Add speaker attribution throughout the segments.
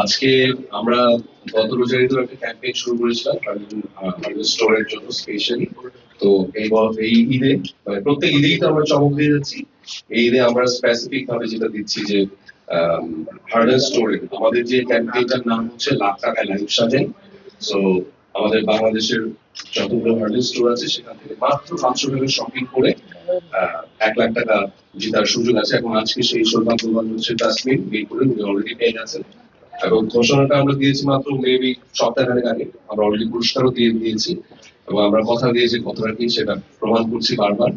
Speaker 1: আজকে আমরা গত রোজারই তো একটা ক্যাম্পেইন শুরু করেছিলাম স্টোরের জন্য স্পেশালি তো এই এই ঈদে মানে প্রত্যেক ঈদেই তো আমরা চমক দিয়ে যাচ্ছি। এই ঈদে আমরা স্পেসিফিক ভাবে যেটা দিচ্ছি যে হার্ডেন স্টোরে আমাদের যে ক্যাম্পেইনটার নাম হচ্ছে লাখ টাকায় লাইফ সাজেন সো আমাদের বাংলাদেশের যতগুলো হার্ডেন স্টোর আছে, সেখান থেকে মাত্র পাঁচশো টাকা শপিং করে এক লাখ টাকা জেতার সুযোগ আছে। এবং আজকে সেই সৌভাগ্যবান হচ্ছে তাসমিন মিরপুরে, উনি অলরেডি পেয়ে গেছেন এবং ঘোষণাটা আমরা দিয়েছি মাত্র মেবি সপ্তাহখানেক আগে। আমরা অলরেডি পুরস্কারও দিয়ে দিয়েছি এবং আমরা কথা দিয়েছি কথাটা কি, সেটা প্রমাণ করছি বারবার।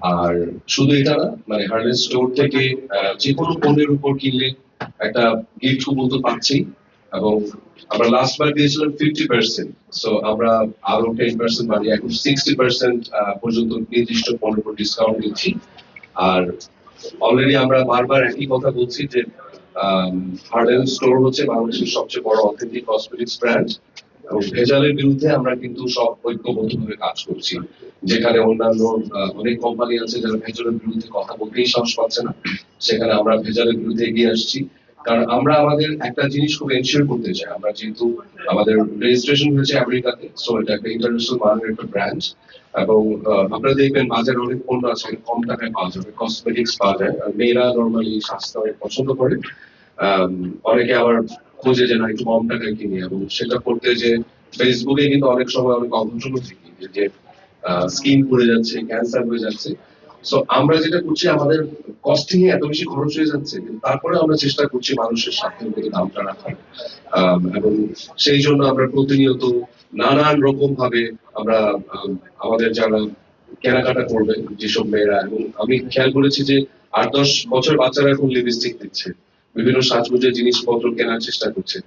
Speaker 1: আর শুধু এটা না মানে হার্ডেন স্টোর থেকে যে কোনো পণ্যের উপর কিনলে একটা গিফট কুপন তো পাচ্ছি এবং আমরা লাস্ট বার দিয়েছিলাম ফিফটি পার্সেন্ট সো আমরা আরও টেন পার্সেন্ট বাড়িয়ে এখন সিক্সটি পার্সেন্ট পর্যন্ত নির্দিষ্ট পণ্যের উপর ডিসকাউন্ট দিচ্ছি আর অলরেডি আমরা বারবার একই কথা বলছি যে হার্ডেন স্টোর হচ্ছে বাংলাদেশের সবচেয়ে বড় অথেন্টিক কসমেটিক্স ব্র্যান্ড এবং ভেজালের বিরুদ্ধে আমরা কিন্তু সব ঐক্যবদ্ধভাবে কাজ করছি। যেখানে অন্যান্য অনেক কোম্পানি আছে যারা ভেজালের বিরুদ্ধে কথা বলতেই সাহস পাচ্ছে না। সেখানে আমরা ভেজালের বিরুদ্ধে এগিয়ে আসছি। কারণ আমরা আমাদের একটা জিনিস খুব এনশিওর করতে চাই। আমরা যেহেতু আমাদের রেজিস্ট্রেশন হয়েছে আমেরিকাতে সো এটা একটা ইন্টারন্যাশনাল মানের একটা ব্র্যান্ড এবং আপনারা দেখবেন বাজারে অনেক পণ্য আছে, কম টাকায় পাওয়া যাবে কসমেটিক্স পাওয়া যায়, আর মেয়েরা নর্মালি স্বাস্থ্য অনেক পছন্দ করে। অনেকে আবার খোঁজে যে না, একটু কম টাকায় কিনি, এবং সেটা করতে যে ফেসবুকে কিন্তু অনেক সময় অনেক অঘটন দেখি যে স্কিন পুড়ে যাচ্ছে ক্যান্সার হয়ে যাচ্ছে। সো আমরা যেটা করছি, আমাদের কস্টিং এত বেশি খরচ হয়ে যাচ্ছে তারপরে আমরা চেষ্টা করছি মানুষের স্বার্থের মধ্যে দামটা রাখার। এবং সেই জন্য আমরা প্রতিনিয়ত নানান রকম ভাবে আমরা আমাদের যারা কেনাকাটা করবে, যেসব মেয়েরা, এবং আমি খেয়াল করেছি যে আট দশ বছর বাচ্চারা এখন লিপস্টিক দিচ্ছে, বিভিন্ন সাজগোজের জিনিসপত্র কেনার চেষ্টা করছে।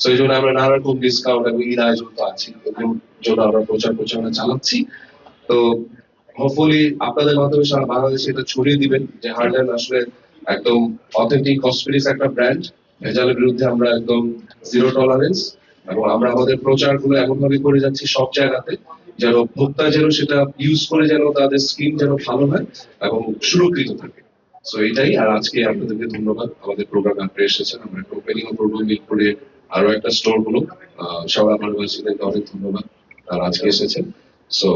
Speaker 1: তো এই জন্য আমরা নানা রকম ডিসকাউন্ট এবং ঈদ আয়োজন তো আছি এগুলোর জন্য আমরা প্রচার প্রচারণা চালাচ্ছি। তো হোপফুলি আপনাদের মাধ্যমে সারা বাংলাদেশে এটা ছড়িয়ে দিবেন যে হার্ডল্যান্ড আসলে একদম অথেন্টিক কসমেটিক্স একটা ব্র্যান্ড ভেজালের বিরুদ্ধে আমরা একদম জিরো টলারেন্স এবং আমরা আমাদের প্রচারগুলো এমন ভাবে করে যাচ্ছি সব জায়গাতে যেন ভোক্তা যেন সেটা ইউজ করে যেন তাদের স্কিন যেন ভালো হয় এবং সুরক্ষিত থাকে। সো এটাই, আর আজকে আপনাদেরকে ধন্যবাদ। আমাদের প্রোগ্রাম আপনি এসেছেন, আমরা একটা ওপেনিং প্রোগ্রাম মিট করে আরও একটা স্টোর হলো। সবাই আমার বাসীদেরকে অনেক ধন্যবাদ আর আজকে এসেছেন। সো